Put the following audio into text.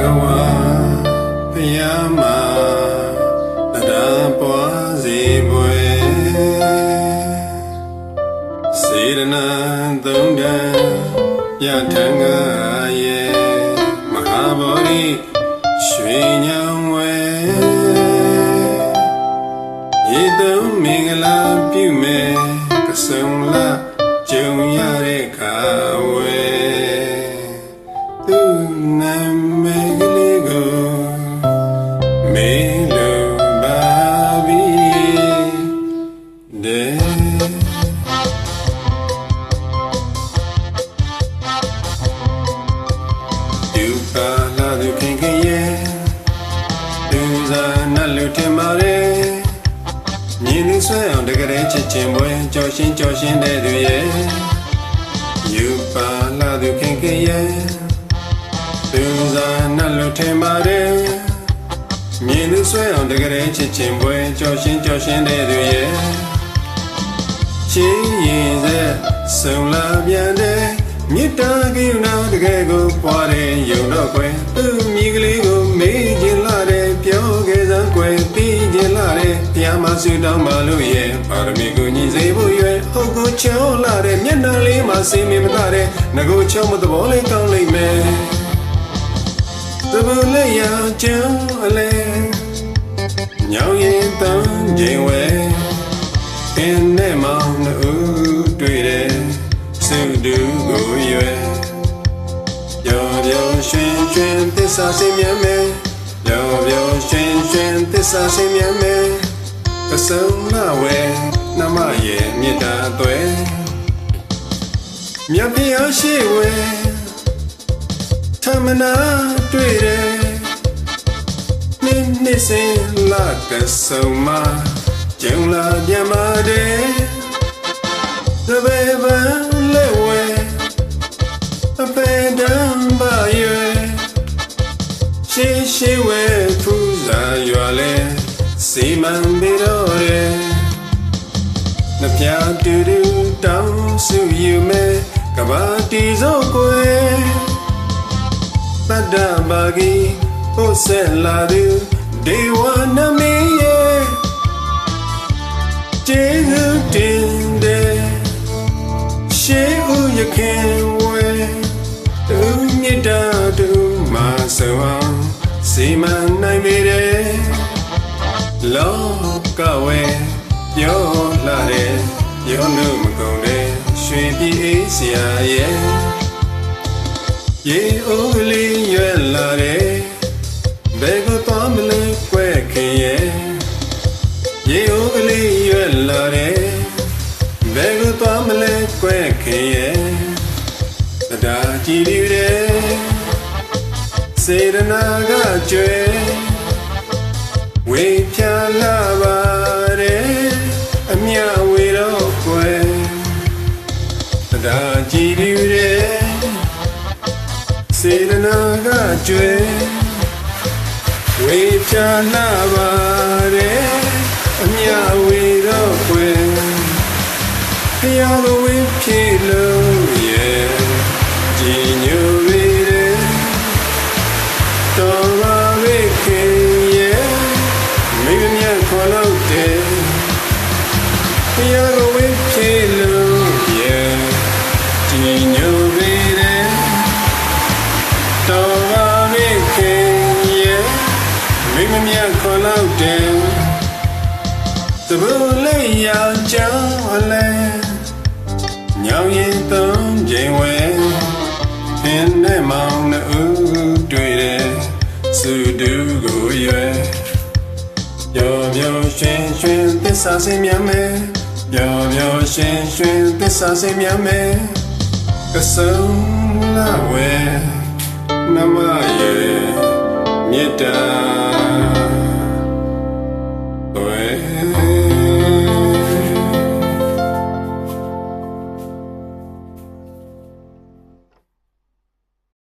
ရားမှာတရားပွားစီပွဲစေရနာသုံးတန်ရထံငါရဲ့မဟာဗောဓိရွှေညံ ဒုက္ခလာသူခင်ခင်ရဲ့ဒုဇာနတ်လူထင်ပါれမြင်သူဆွဲအောင်တကယ်ချစ်ချင်းပွဲကြော်ရှင်းကြော်ရှင်းတဲ့သူရဲ့ယူပါလာသူခင်ခင်ရဲ့ဒုဇာနတ်လူထင်ပါれမြင်သူဆွဲအောင်တကယ်ချစ်ချင်းပွဲကြော်ရှင်းကြော်ရှင်းတဲ့သူရဲ့ချင်းရင်ဆက်ဆုံလာပြန်တဲ့ မြစ်တာကိူနာတကယ်ကိုပွားတဲ့ယုံတော့ကွယ်သူမိကလေးကိုမေးချင်လာတဲ့ပြောခဲ့စမ်းကွယ်ပြီးချင်လာတဲ့တရားမဆူတောင်းပါလို့ရဲ့ပါရမီကိုညီစေဖို့ရွယ်ဟုတ်ကိုချောလာတဲ့မျက်နှာလေးမှာစေမင်မသာတဲ့ငကိုချောမသဘောလေးကောင်းလိမ့်မယ်သဘလေးရချောအလဲညောင်ရင်တန်းခြင်းဝဲ င်သစ္စာစင်မြတ်မယ်ပျော်ပျော်ရွှင်ရွှင်သစ္စာစင်မြတ်မယ်အစုံလာဝဲနမရဲ့မေတ္တာအသွဲမြတ်ဖျားရှိဝဲသမနာတွေ့တယ်နိနိစင်လာကဆုံမှာကျုံလာပြန်มาတယ် The baby ရှေးရှေးဝဲဖူးစာရွာလဲစီမံပြီးတော့တယ်နှပြတူတူတောင်းစုယူမဲ့ကဘာတီစောကွယ်တတ္တဘာဂီပို့ဆက်လာသူဒေဝနမင်းရဲ့ကျေးဇူးတင်တယ်ရှေးဦးရခင်ဝဲသူမြတ်တာသူမဆောင်း စီမံနိုင်ပေတယ်လောကဝဲပြောလာတယ်ပြောလို့မကုန်တဲ့ရွှေပြည်အေးစရာရဲ့ရေအိုးကလေးရွယ်လာတယ်ဘယ်ကိုသွားမလဲကွဲခင်ရဲ့ရေအိုးကလေးရွယ်လာတယ်ဘယ်ကိုသွားမလဲကွဲခင်ရဲ့တရားကြည်လူတဲ့ စေရနာကကျွဲဝေဖြာလာပါတယ်အမြဝေတော့ကွယ်တရားကြည်လူတဲ့စေရနာကကျွဲဝေဖြာလာပါတယ်အမြဝေတော့ကွယ်ဖျားကိုဝင်းဖြေလို့ရဲ့ကြည်ညို ခေါ်လို့တဲ့တဘူလေးရောင်ကြောင်းအလဲညောင်ရင်သုံးချိန်ဝဲပင်နဲ့မောင်နှူတွေ့တယ်စုတူကိုရွယ်ပျော်ပျော်ရွှင်ရွှင်သစ္စာစင်မြတ်မယ်ပျော်ပျော်ရွှင်ရွှင်သစ္စာစင်မြတ်မယ်ကဆုံလာဝဲနမရဲ့မေတ္တာ